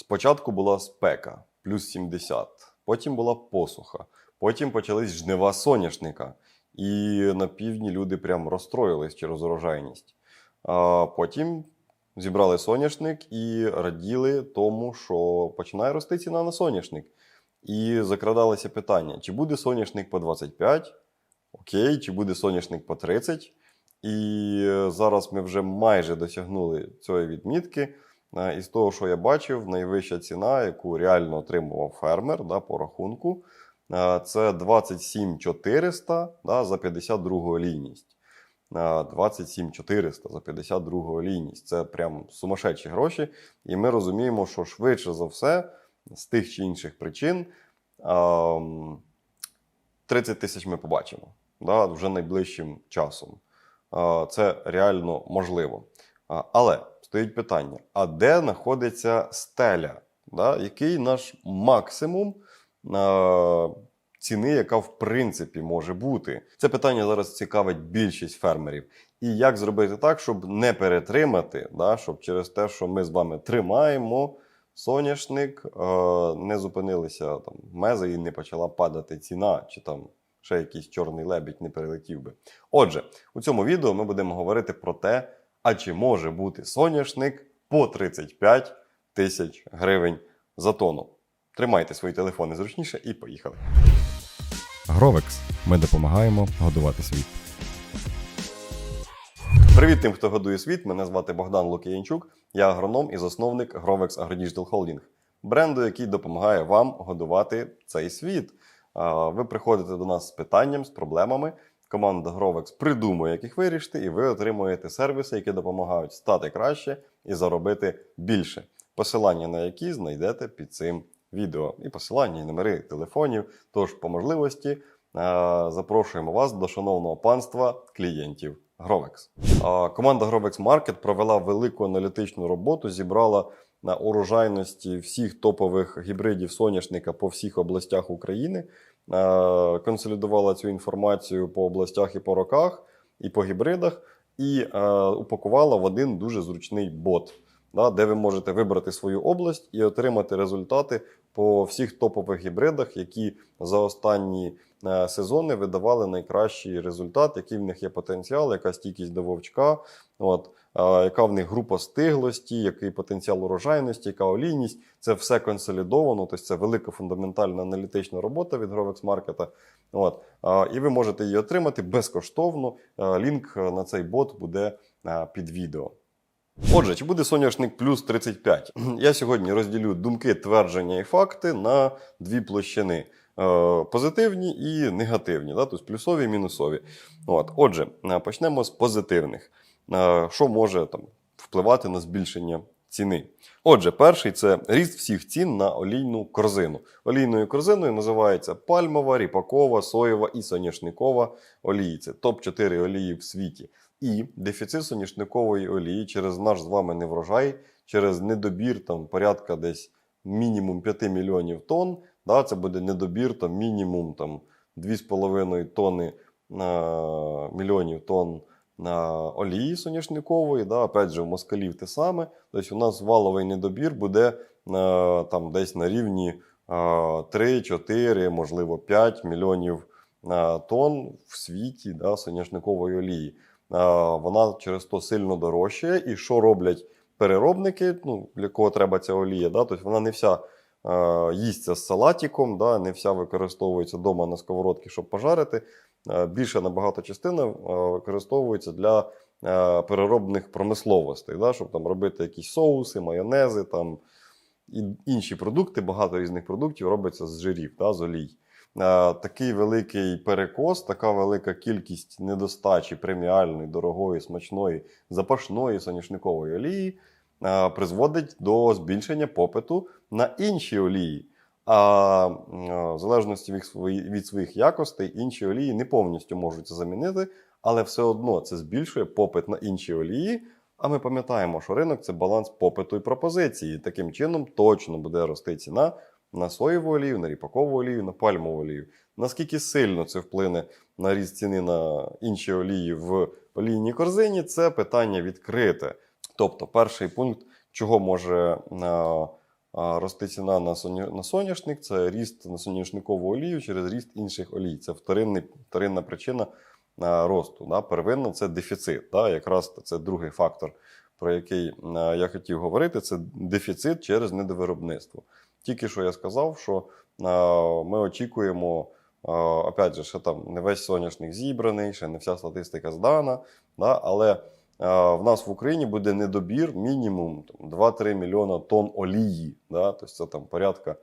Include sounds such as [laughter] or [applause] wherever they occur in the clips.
Спочатку була спека, плюс 70, потім була посуха, потім почались жнива соняшника. І на півдні люди прям розстроїлись через урожайність. А потім зібрали соняшник і раділи тому, що починає рости ціна на соняшник. І закрадалося питання: чи буде соняшник по 25, окей, чи буде соняшник по 30. І зараз ми вже майже досягнули цієї відмітки. Е, І з того, що я бачив, найвища ціна, яку реально отримував фермер да, по рахунку, е, це 27 400 да, за 52 лінність. Е, 27 400 за 52 лінність. Це прям сумасшедші гроші. І ми розуміємо, що швидше за все, з тих чи інших причин, ем, 30 тисяч ми побачимо да, вже найближчим часом. Е, Це реально можливо. Але стоїть питання: а де знаходиться стеля? Да? Який наш максимум е, ціни, яка в принципі може бути? Це питання зараз цікавить більшість фермерів. І як зробити так, щоб не перетримати, да? щоб через те, що ми з вами тримаємо соняшник, е, не зупинилися там мези і не почала падати ціна, чи там ще якийсь чорний лебідь не перелетів би. Отже, у цьому відео ми будемо говорити про те, а чи може бути соняшник по 35 тисяч гривень за тонну. Тримайте свої телефони зручніше і поїхали. Гровекс. Ми допомагаємо годувати світ. Привіт тим, хто годує світ. Мене звати Богдан Лукіянчук. Я агроном і засновник Grovex AgroDigital Holding, бренду, який допомагає вам годувати цей світ. Ви приходите до нас з питанням, з проблемами. Команда Grovex придумує, як їх вирішити, і ви отримуєте сервіси, які допомагають стати краще і заробити більше. Посилання на які знайдете під цим відео. І посилання, і номери телефонів. Тож, по можливості, запрошуємо вас до шановного панства клієнтів Grovex. Команда Grovex Market провела велику аналітичну роботу, зібрала на урожайності всіх топових гібридів соняшника по всіх областях України, е, консолідувала цю інформацію по областях і по роках, і по гібридах, і е, упакувала в один дуже зручний бот, да, де ви можете вибрати свою область і отримати результати по всіх топових гібридах, які за останні е, сезони видавали найкращий результат, який в них є потенціал, яка стійкість до вовчка. От, е, яка в них група стиглості, який потенціал урожайності, яка олійність. Це все консолідовано, тобто це велика фундаментальна аналітична робота від Grovex Market. От, е, і ви можете її отримати безкоштовно. Лінк на цей бот буде під відео. Отже, чи буде соняшник плюс 35? [clears throat] Я сьогодні розділю думки, твердження і факти на дві площини: Е, позитивні і негативні, тобто плюсові і мінусові. От. Отже, е, почнемо з позитивних. Е, Що може там, впливати на збільшення ціни? Отже, перший це ріст всіх цін на олійну корзину. Олійною корзиною називається пальмова, ріпакова, соєва і соняшникова олії. Це топ-4 олії в світі. І дефіцит соняшникової олії через наш з вами неврожай, через недобір там порядка десь мінімум 5 мільйонів тонн. Да, це буде недобір там мінімум там 2,5 тонни на мільйонів тонн на олії соняшникової. Да, опять же, в москалів те саме. Тобто у нас валовий недобір буде е, там десь на рівні е, 3-4, можливо 5 мільйонів е, тонн в світі да, соняшникової олії. Е, Вона через то сильно дорожчає. І що роблять переробники, ну, для кого треба ця олія? Да? Тобто вона не вся е, їсться з салатиком, да? не вся використовується вдома на сковородці, щоб пожарити. Е, Більша набагато частина використовується для переробних промисловостей, да? щоб там робити якісь соуси, майонези там, і інші продукти, багато різних продуктів робиться з жирів, да? з олій. Е, Такий великий перекос, така велика кількість недостачі преміальної, дорогої, смачної, запашної соняшникової олії е, призводить до збільшення попиту на інші олії. А е, в залежності від свої- від своїх якостей, інші олії не повністю можуть замінити, але все одно це збільшує попит на інші олії. А ми пам'ятаємо, що ринок це баланс попиту і пропозиції. Таким чином точно буде рости ціна на соєву олію, на ріпакову олію, на пальмову олію. Наскільки сильно це вплине на ріст ціни на інші олії в олійній корзині, це питання відкрите. Тобто, перший пункт, чого може е, рости ціна на, соняшник, це ріст на соняшникову олію через ріст інших олій. Це вторинна причина росту. Да? Первинна це дефіцит. Якраз це другий фактор, про який я хотів говорити, це дефіцит через недовиробництво. Тільки що я сказав, що а, ми очікуємо, опять же, ще там не весь соняшник зібраний, ще не вся статистика здана, да? але а, в нас в Україні буде недобір мінімум там, 2-3 мільйона тонн олії. Да? Тобто це там порядка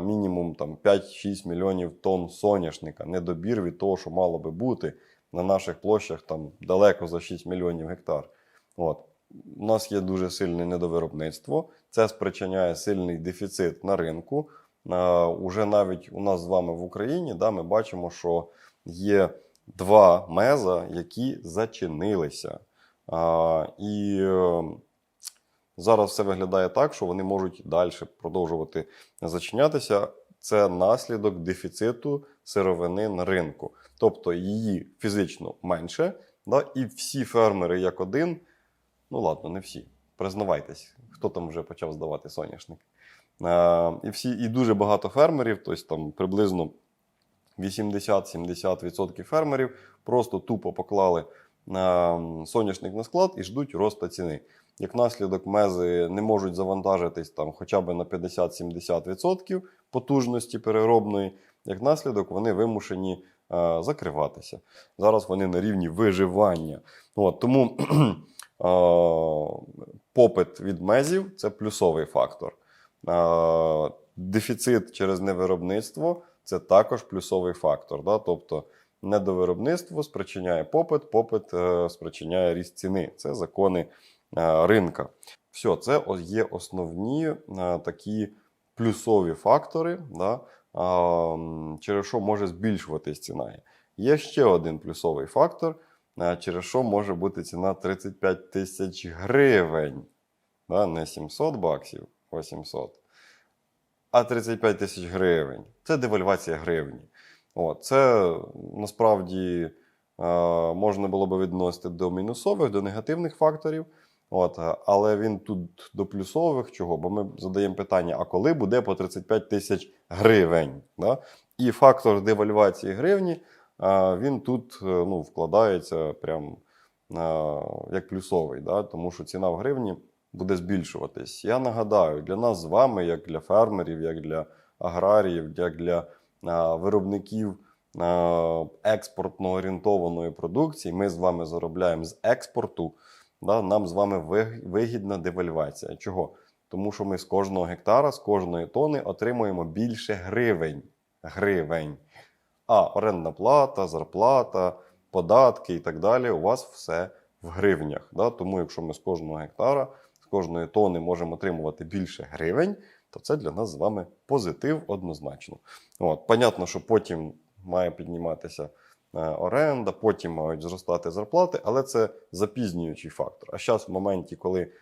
мінімум там, 5-6 мільйонів тонн соняшника. Недобір від того, що мало би бути на наших площах там, далеко за 6 мільйонів гектар. От. У нас є дуже сильне недовиробництво, це спричиняє сильний дефіцит на ринку. Уже навіть у нас з вами в Україні да, ми бачимо, що є два меза, які зачинилися. І е, зараз все виглядає так, що вони можуть далі продовжувати зачинятися. Це наслідок дефіциту сировини на ринку. Тобто її фізично менше, да, і всі фермери як один, ну ладно, не всі, признавайтесь, хто там вже почав здавати соняшник. Е, і, всі, і дуже багато фермерів, тобто там приблизно 80-70% фермерів просто тупо поклали е, соняшник на склад і ждуть росту ціни. Як наслідок, мези не можуть завантажитись там хоча б на 50-70% потужності переробної. Як наслідок, вони вимушені е, закриватися. Зараз вони на рівні виживання. От, тому попит від мезів це плюсовий фактор. Дефіцит через невиробництво це також плюсовий фактор. Да? Тобто недовиробництво спричиняє попит, попит е, спричиняє ріст ціни. Це закони е, ринка. Все, це є основні е, такі плюсові фактори, да? через що може збільшуватись ціна. Є ще один плюсовий фактор, через що може бути ціна 35 тисяч гривень. Не 700 баксів, 800 а 35 тисяч гривень. Це девальвація гривні. От, це насправді е, можна було би відносити до мінусових, до негативних факторів. От, але він тут до плюсових. Чого? Бо ми задаємо питання: а коли буде по 35 тисяч гривень? Да? І фактор девальвації гривні він тут е, ну, вкладається прям е, як плюсовий, да? тому що ціна в гривні буде збільшуватись. Я нагадаю, для нас з вами, як для фермерів, як для аграріїв, як для виробників експортно орієнтованої продукції, ми з вами заробляємо з експорту. Да, нам з вами вигідна девальвація. Чого? Тому що ми з кожного гектара, з кожної тони отримуємо більше гривень. Гривень. А орендна плата, зарплата, податки і так далі. У вас все в гривнях. Да? Тому, якщо ми з кожного гектара, з кожної тони можемо отримувати більше гривень, то це для нас з вами позитив однозначно. От, понятно, що потім має підніматися е, оренда, потім мають зростати зарплати, але це запізнюючий фактор. А зараз, в моменті, коли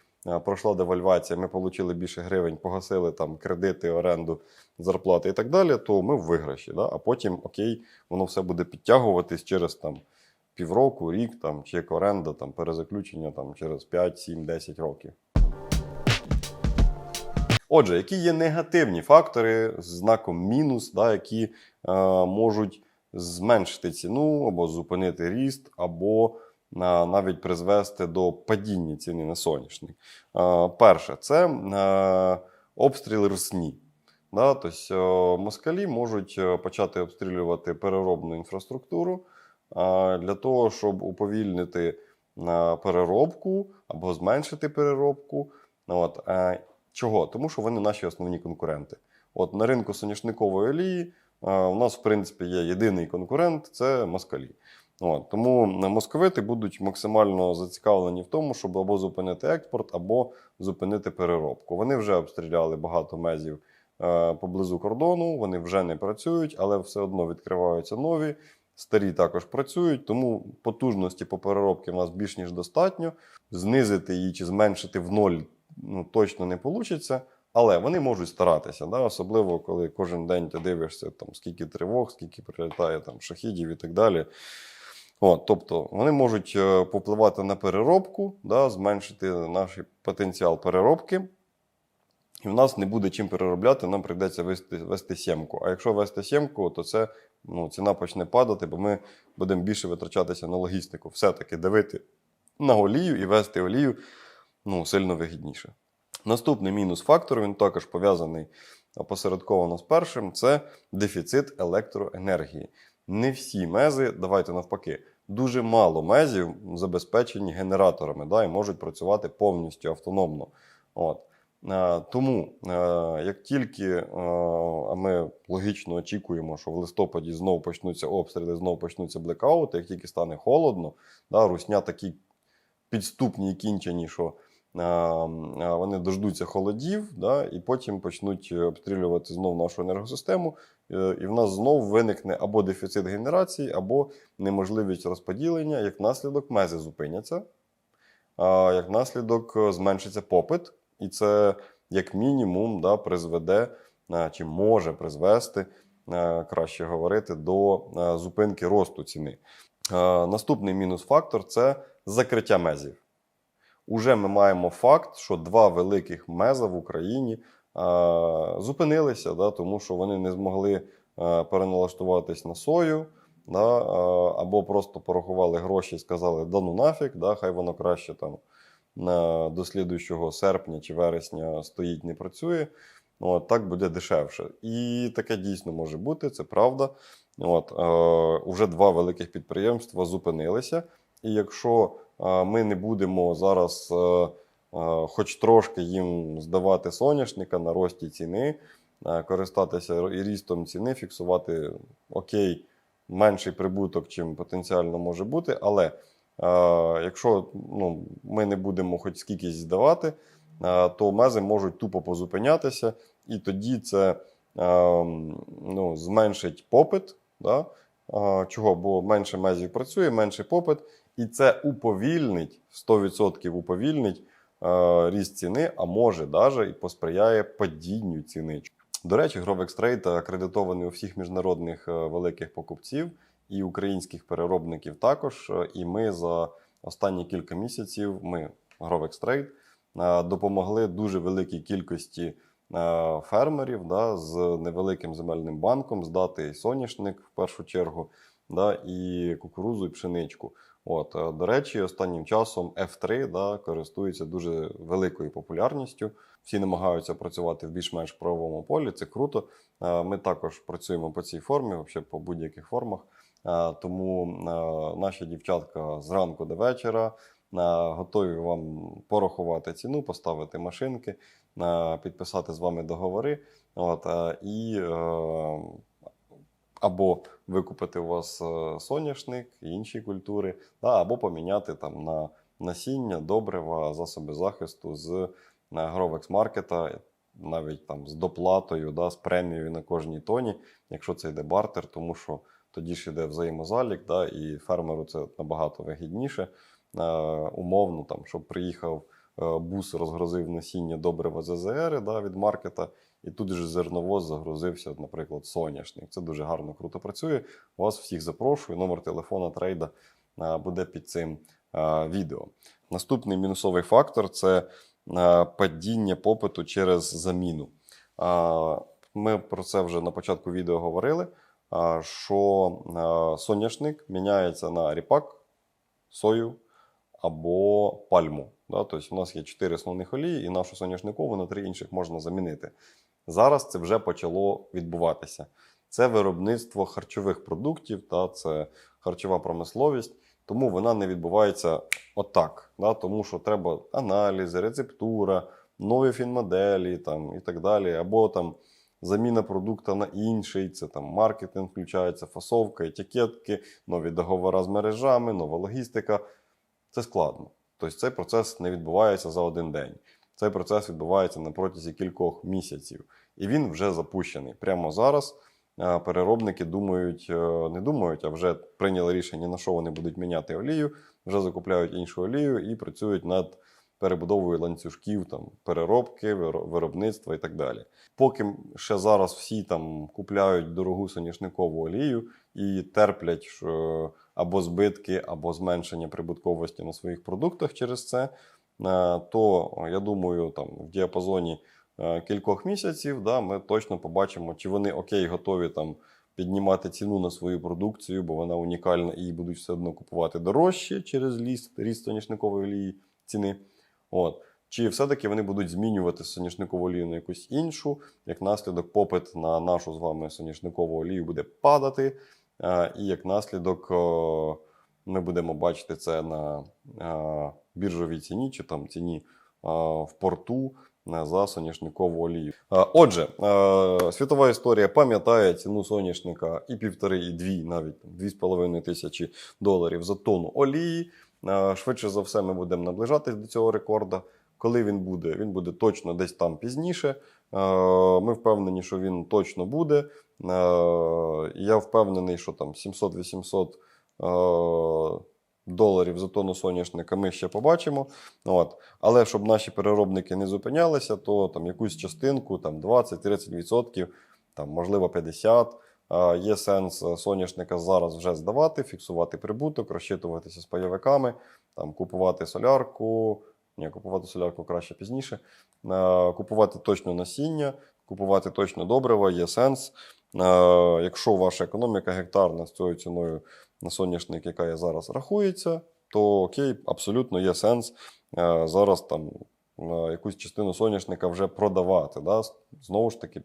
пройшла девальвація, ми отримали більше гривень, погасили там кредити, оренду, зарплати і так далі, то ми в виграші. Да? А потім, окей, воно все буде підтягуватись через там. Півроку, рік там, чи як оренда, там, перезаключення там, через 5, 7, 10 років. Отже, які є негативні фактори з знаком мінус, да, які е, можуть зменшити ціну або зупинити ріст, або е, навіть призвести до падіння ціни на соняшник. Е, перше, це е, обстріли русні. Да, тобто москалі можуть е, почати обстрілювати переробну інфраструктуру для того, щоб уповільнити е, переробку або зменшити переробку. От, Чого? Тому що вони наші основні конкуренти. От на ринку соняшникової олії у нас, в принципі, є єдиний конкурент це москалі. От, тому московити будуть максимально зацікавлені в тому, щоб або зупинити експорт, або зупинити переробку. Вони вже обстріляли багато мезів е, поблизу кордону, вони вже не працюють, але все одно відкриваються нові. Старі також працюють, тому потужності по переробці в нас більш ніж достатньо. Знизити її чи зменшити в ноль ну, точно не вийде, але вони можуть старатися, да? особливо коли кожен день ти дивишся, там, скільки тривог, скільки прилітає там, шахідів і так далі. От, тобто вони можуть е, попливати на переробку, да, зменшити наш потенціал переробки. і в нас не буде чим переробляти, нам прийдеться вести, вести сімку. А якщо вести сімку, то це ну, ціна почне падати, бо ми будемо більше витрачатися на логістику. Все-таки давити на олію і вести олію ну, сильно вигідніше. Наступний мінус фактор, він також пов'язаний опосередковано з першим, це дефіцит електроенергії. Не всі мези, давайте навпаки, дуже мало мезів забезпечені генераторами да, і можуть працювати повністю автономно. От. Е, Тому, е, як тільки е, а ми логічно очікуємо, що в листопаді знову почнуться обстріли, знову почнуться блекаути, як тільки стане холодно, да, русня такі підступні і кінчені, що вони дождуться холодів, да, і потім почнуть обстрілювати знову нашу енергосистему, е, і в нас знову виникне або дефіцит генерації, або неможливість розподілення, як наслідок мези зупиняться, як наслідок е, зменшиться попит, і це як мінімум да, призведе е, чи може призвести, е, краще говорити, до е, зупинки росту ціни. Е, Наступний мінус фактор це закриття мезів. Уже ми маємо факт, що два великих меза в Україні е, зупинилися, да, тому що вони не змогли е, переналаштуватись на сою, да, е, або просто порахували гроші і сказали, да ну нафіг, да, хай воно краще там на, до слідуючого серпня чи вересня стоїть, не працює. От, так буде дешевше. І таке дійсно може бути, це правда. От, е, уже два великих підприємства зупинилися. І якщо ми не будемо зараз, е, е, хоч трошки їм здавати соняшника на рості ціни, е, користатися і рістом ціни, фіксувати окей, менший прибуток, чим потенціально може бути, але якщо ну, ми не будемо хоч скількись здавати, то мези можуть тупо позупинятися, і тоді це ну, зменшить попит. Да? Чого? Бо менше мезів працює, менше попит, і це уповільнить 100% уповільнить е, ріст ціни, а може даже і посприяє падінню ціни. До речі, Grovex Trade акредитований у всіх міжнародних е, великих покупців і українських переробників також. Е, І ми за останні кілька місяців, ми, Grovex Trade, е, допомогли дуже великій кількості фермерів да, з невеликим земельним банком здати і соняшник в першу чергу, да, і кукурузу, і пшеничку. От, е, до речі, останнім часом F3 да, користується дуже великою популярністю. Всі намагаються працювати в більш-менш правовому полі. Це круто. Е, Ми також працюємо по цій формі, взагалі по будь-яких формах. Е, Тому наші дівчатка зранку до вечора готові вам порахувати ціну, поставити машинки, підписати з вами договори. От, і або викупити у вас е, соняшник і інші культури, або поміняти там на насіння, добрива, засоби захисту з Market, навіть там з доплатою, да, з премією на кожній тоні, якщо це йде бартер, тому що тоді ж йде взаємозалік, да, і фермеру це набагато вигідніше. Е, умовно, там, щоб приїхав е, бус, розгрузив насіння добрива ЗЗР да, від маркета, і тут же зерновоз загрузився, наприклад, соняшник. Це дуже гарно, круто працює. Вас всіх запрошую. Номер телефона трейда е, буде під цим е, відео. Наступний мінусовий фактор це е, падіння попиту через заміну. Ми про це вже на початку відео говорили. Що соняшник міняється на ріпак, сою або пальму. Тобто у нас є чотири основних олії, і нашу соняшникову на три інших можна замінити. Зараз це вже почало відбуватися. Це виробництво харчових продуктів, та це харчова промисловість, тому вона не відбувається отак. Да? Тому що треба аналізи, рецептура, нові фінмоделі там, і так далі. Або там заміна продукту на інший, це там маркетинг включається, фасовка, етикетки, нові договори з мережами, нова логістика. Це складно. Тобто цей процес не відбувається за один день. Цей процес відбувається на протязі кількох місяців. І він вже запущений. Прямо зараз е, переробники думають, е, не думають, а вже прийняли рішення, на що вони будуть міняти олію, вже закупляють іншу олію і працюють над перебудовою ланцюжків, там, переробки, виробництва і так далі. Поки ще зараз всі там купляють дорогу соняшникову олію і терплять що або збитки, або зменшення прибутковості на своїх продуктах через це, е, то я думаю, там в діапазоні е, кількох місяців, да, ми точно побачимо, чи вони окей, готові там піднімати ціну на свою продукцію, бо вона унікальна і її будуть все одно купувати дорожче через ріст, ріст соняшникової олії ціни. От. Чи все-таки вони будуть змінювати соняшникову олію на якусь іншу, як наслідок попит на нашу з вами соняшникову олію буде падати, е, і як наслідок е, ми будемо бачити це на е, біржовій ціні чи там ціні е, в порту е, за соняшникову олію. Отже, світова історія пам'ятає ціну соняшника і півтори, і дві, навіть дві з половиною тисячі доларів за тонну олії. Швидше за все, ми будемо наближатись до цього рекорда. Коли він буде, він буде точно десь там пізніше. Ми впевнені, що він точно буде. Я впевнений, що там 700-800 е, доларів за тонну соняшника ми ще побачимо. От. Але щоб наші переробники не зупинялися, то там якусь частинку, там 20-30%, там, можливо 50%. е, Є сенс е, соняшника зараз вже здавати, фіксувати прибуток, розчитуватися з пайовиками, там, купувати солярку. Ні, купувати солярку краще пізніше. Купувати точно насіння, купувати точно добрива, є сенс. Якщо ваша економіка гектарна з цією ціною на соняшник, яка є зараз, рахується, то окей, абсолютно є сенс е, зараз там е, якусь частину соняшника вже продавати. Да? Знову ж таки,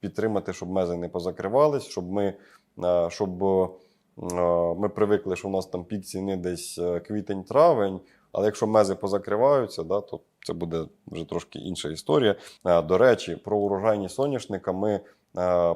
підтримати, щоб мези не позакривались, щоб ми, е, щоб ми привикли, що у нас там пік ціни десь квітень-травень. Але якщо мези позакриваються, да, то це буде вже трошки інша історія. До речі, про урожайність соняшника ми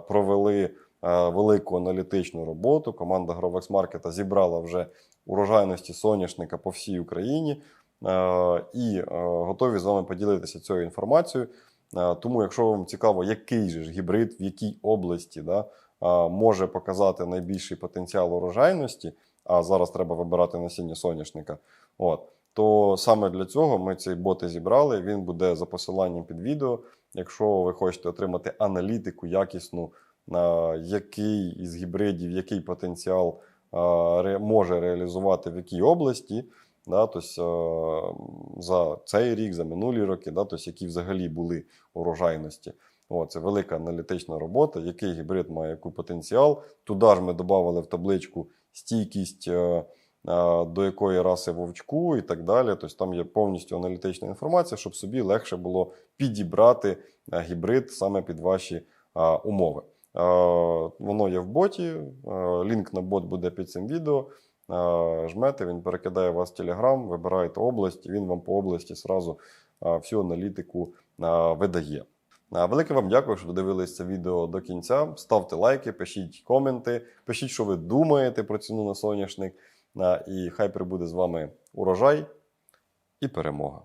провели велику аналітичну роботу. Команда Grovex Market зібрала вже урожайності соняшника по всій Україні е, і е, готові з вами поділитися цією інформацією. Е, Тому, якщо вам цікаво, який же ж гібрид, в якій області да, е, може показати найбільший потенціал урожайності, а зараз треба вибирати насіння соняшника. От, то саме для цього ми цей бот і зібрали. Він буде за посиланням під відео. Якщо ви хочете отримати аналітику якісну, який із гібридів, який потенціал може реалізувати в якій області, да, тобто, за цей рік, за минулі роки, да, тобто, які взагалі були урожайності. О, це велика аналітична робота, який гібрид має який потенціал. Туди ж ми додали в табличку стійкість. е, до якої раси вовчку і так далі. Тобто там є повністю аналітична інформація, щоб собі легше було підібрати гібрид саме під ваші умови. А, Воно є в боті, а, лінк на бот буде під цим відео. Жмете, він перекидає вас в Telegram, вибираєте область, він вам по області сразу всю аналітику видає. Велике вам дякую, що додивились це відео до кінця. Ставте лайки, пишіть коменти, пишіть, що ви думаєте про ціну на соняшник. І хай прибуде з вами урожай і перемога.